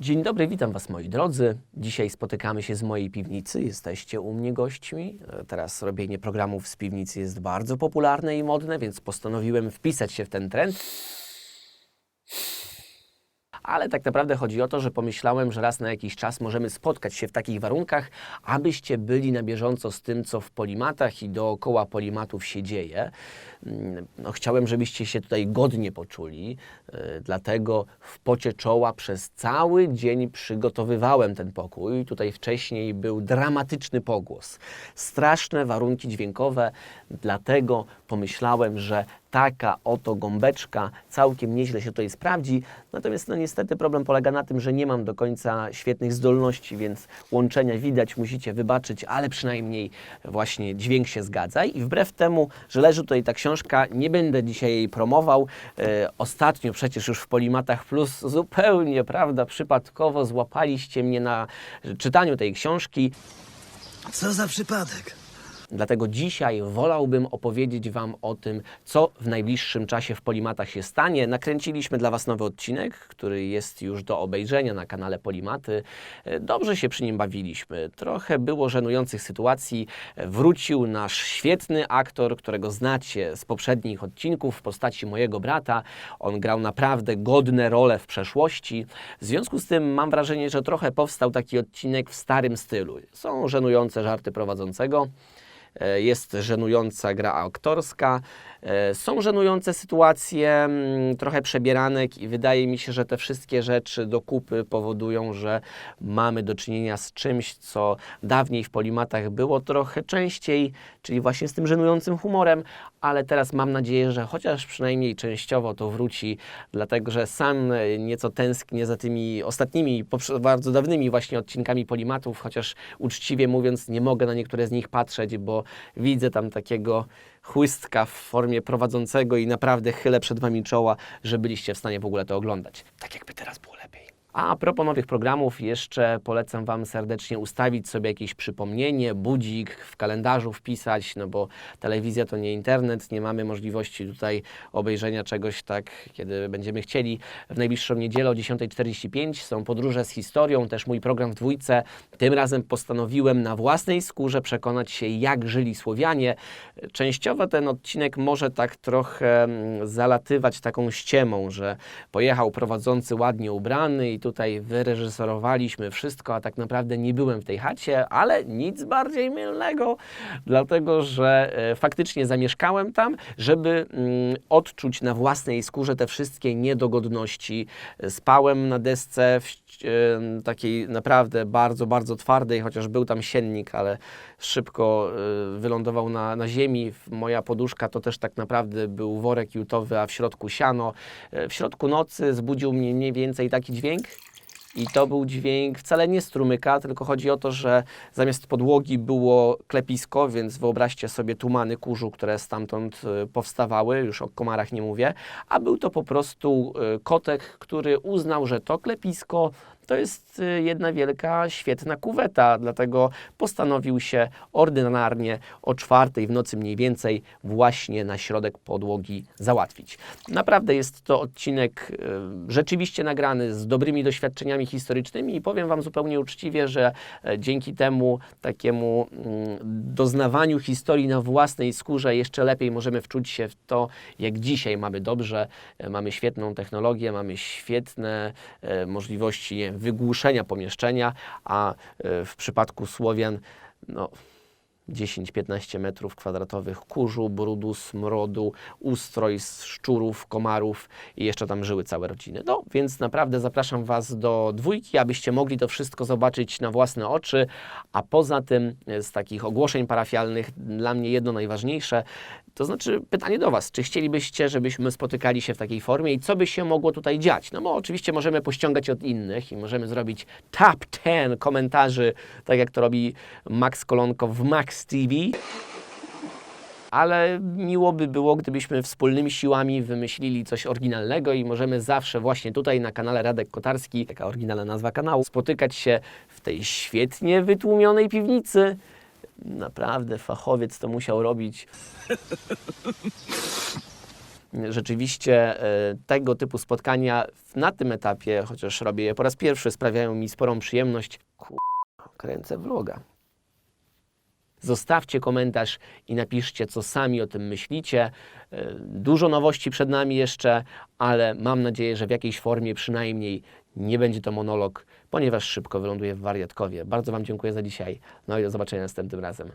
Dzień dobry, witam Was moi drodzy. Dzisiaj spotykamy się z mojej piwnicy. Jesteście u mnie gośćmi. Teraz robienie programów z piwnicy jest bardzo popularne i modne, więc postanowiłem wpisać się w ten trend. Ale tak naprawdę chodzi o to, że pomyślałem, że raz na jakiś czas możemy spotkać się w takich warunkach, abyście byli na bieżąco z tym, co w polimatach i dookoła polimatów się dzieje. Mm, No, chciałem, żebyście się tutaj godnie poczuli, yy, dlatego w pocie czoła przez cały dzień przygotowywałem ten pokój. Tutaj wcześniej był dramatyczny pogłos, straszne warunki dźwiękowe, dlatego pomyślałem, że taka oto gąbeczka całkiem nieźle się tutaj sprawdzi. Natomiast no niestety problem polega na tym, że nie mam do końca świetnych zdolności, więc łączenia widać, musicie wybaczyć, ale przynajmniej właśnie dźwięk się zgadza. I wbrew temu, że leży tutaj ta książka, nie będę dzisiaj jej promował. E, ostatnio przecież już w Polimatach Plus zupełnie, prawda, przypadkowo złapaliście mnie na czytaniu tej książki. Co za przypadek? Dlatego dzisiaj wolałbym opowiedzieć Wam o tym, co w najbliższym czasie w Polimatach się stanie. Nakręciliśmy dla Was nowy odcinek, który jest już do obejrzenia na kanale Polimaty. Dobrze się przy nim bawiliśmy. Trochę było żenujących sytuacji. Wrócił nasz świetny aktor, którego znacie z poprzednich odcinków w postaci mojego brata. On grał naprawdę godne role w przeszłości. W związku z tym mam wrażenie, że trochę powstał taki odcinek w starym stylu. Są żenujące żarty prowadzącego. E, jest żenująca gra aktorska, e, są żenujące sytuacje, mm, trochę przebieranek i wydaje mi się, że te wszystkie rzeczy do kupy powodują, że mamy do czynienia z czymś, co dawniej w Polimatach było trochę częściej, czyli właśnie z tym żenującym humorem, ale teraz mam nadzieję, że chociaż przynajmniej częściowo to wróci, dlatego że sam nieco tęsknię za tymi ostatnimi, bardzo dawnymi właśnie odcinkami Polimatów, chociaż uczciwie mówiąc nie mogę na niektóre z nich patrzeć, bo widzę tam takiego chłystka w formie prowadzącego i naprawdę chylę przed Wami czoła, że byliście w stanie w ogóle to oglądać. Tak jakby teraz było. A propos nowych programów, jeszcze polecam Wam serdecznie ustawić sobie jakieś przypomnienie, budzik w kalendarzu wpisać, no bo telewizja to nie internet, nie mamy możliwości tutaj obejrzenia czegoś tak, kiedy będziemy chcieli. W najbliższą niedzielę o 10.45 są podróże z historią, też mój program w dwójce. Tym razem postanowiłem na własnej skórze przekonać się, jak żyli Słowianie. Częściowo ten odcinek może tak trochę mm, zalatywać taką ściemą, że pojechał prowadzący ładnie ubrany i tutaj wyreżyserowaliśmy wszystko, a tak naprawdę nie byłem w tej chacie, ale nic bardziej mylnego, dlatego że e, faktycznie zamieszkałem tam, żeby mm, odczuć na własnej skórze te wszystkie niedogodności. Spałem na desce w e, takiej naprawdę bardzo, bardzo twardej, chociaż był tam siennik, ale szybko e, wylądował na, na ziemi. Moja poduszka to też tak naprawdę był worek jutowy, a w środku siano. E, W środku nocy zbudził mnie mniej więcej taki dźwięk. I to był dźwięk wcale nie strumyka, tylko chodzi o to, że zamiast podłogi było klepisko, więc wyobraźcie sobie tumany kurzu, które stamtąd e, powstawały, już o komarach nie mówię, a był to po prostu e, kotek, który uznał, że to klepisko to jest y, jedna wielka, świetna kuweta, dlatego postanowił się ordynarnie o czwartej w nocy mniej więcej właśnie na środek podłogi załatwić. Naprawdę jest to odcinek y, rzeczywiście nagrany z dobrymi doświadczeniami historycznymi i powiem Wam zupełnie uczciwie, że e, dzięki temu takiemu mm, doznawaniu historii na własnej skórze jeszcze lepiej możemy wczuć się w to, jak dzisiaj mamy dobrze, e, mamy świetną technologię, mamy świetne e, możliwości nie, wygłuszenia pomieszczenia, a e, w przypadku Słowian no, 10-15 metrów kwadratowych kurzu, brudu, smrodu, ustroj z szczurów, komarów i jeszcze tam żyły całe rodziny. No, więc naprawdę zapraszam Was do dwójki, abyście mogli to wszystko zobaczyć na własne oczy, a poza tym e, z takich ogłoszeń parafialnych dla mnie jedno najważniejsze, to znaczy pytanie do Was, czy chcielibyście, żebyśmy spotykali się w takiej formie i co by się mogło tutaj dziać? No bo oczywiście możemy pościągać od innych i możemy zrobić top 10 komentarzy, tak jak to robi Max Kolonko w Max TV. Ale miło by było, gdybyśmy wspólnymi siłami wymyślili coś oryginalnego i możemy zawsze właśnie tutaj na kanale Radek Kotarski, taka oryginalna nazwa kanału, spotykać się w tej świetnie wytłumionej piwnicy. Naprawdę fachowiec to musiał robić. Rzeczywiście e, tego typu spotkania na tym etapie, chociaż robię je po raz pierwszy, sprawiają mi sporą przyjemność. Kur... kręcę vloga. Zostawcie komentarz i napiszcie, co sami o tym myślicie. E, Dużo nowości przed nami jeszcze, ale mam nadzieję, że w jakiejś formie przynajmniej nie będzie to monolog, ponieważ szybko wyląduję w wariatkowie. Bardzo Wam dziękuję za dzisiaj. No i do zobaczenia następnym razem.